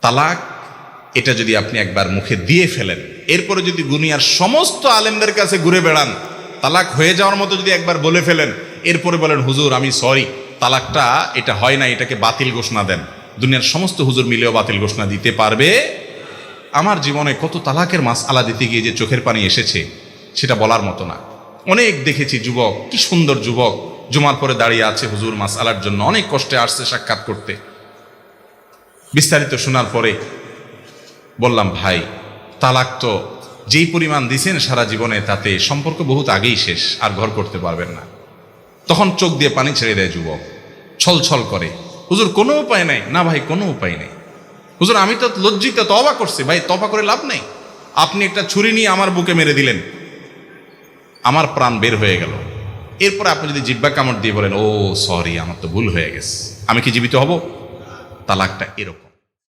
তালাক, এটা যদি আপনি একবার মুখে দিয়ে ফেলেন। এরপরে যদি দুনিয়ার সমস্ত আলেমদের কাছে ঘুরে বেড়ান, তালাক হয়ে যাওয়ার মতো যদি একবার বলে ফেলেন, এরপরে বলেন, হুজুর, আমি সরি। তালাকটা, এটা হয় না, এটাকে বাতিল ঘোষণা দেন। দুনিয়ার সমস্ত হুজুর মিলেও বাতিল ঘোষণা দিতে পারবে। আমার জীবনে কত তালাকের মাস আলা দিতে গিয়ে যে চোখের পানি এসেছে, সেটা বলার মতো না। অনেক দেখেছি যুবক, কি সুন্দর যুবক, জুমার পরে দাঁড়িয়ে আছে হুজুর মাস আলার জন্য। অনেক কষ্টে আসছে সাক্ষাৎ করতে। বিস্তারিত শোনার পরে বললাম, ভাই, তালাক তো যেই পরিমাণ দিছেন সারা জীবনে, তাতে সম্পর্ক বহুত আগেই শেষ, আর ঘর করতে পারবেন না। তখন চোখ দিয়ে পানি ছেড়ে দেয় যুবক, ছল ছল করে, হুজুর, কোনো উপায় নাই? না ভাই, কোনো উপায় নেই। হুজুর, আমি তো লজ্জিত তবা করছি, ভাই তবা করে লাভ নেই। আপনি একটা ছুরি নিয়ে আমার বুকে মেরে দিলেন। আমার প্রাণ বের হয়ে গেল। এরপরে আপনি যদি জিব্বা কামড় দিয়ে বলেন, ও, সরি, আমার তো ভুল হয়ে গেছে, আমি কি জীবিত হব? তালাকটা এরকম।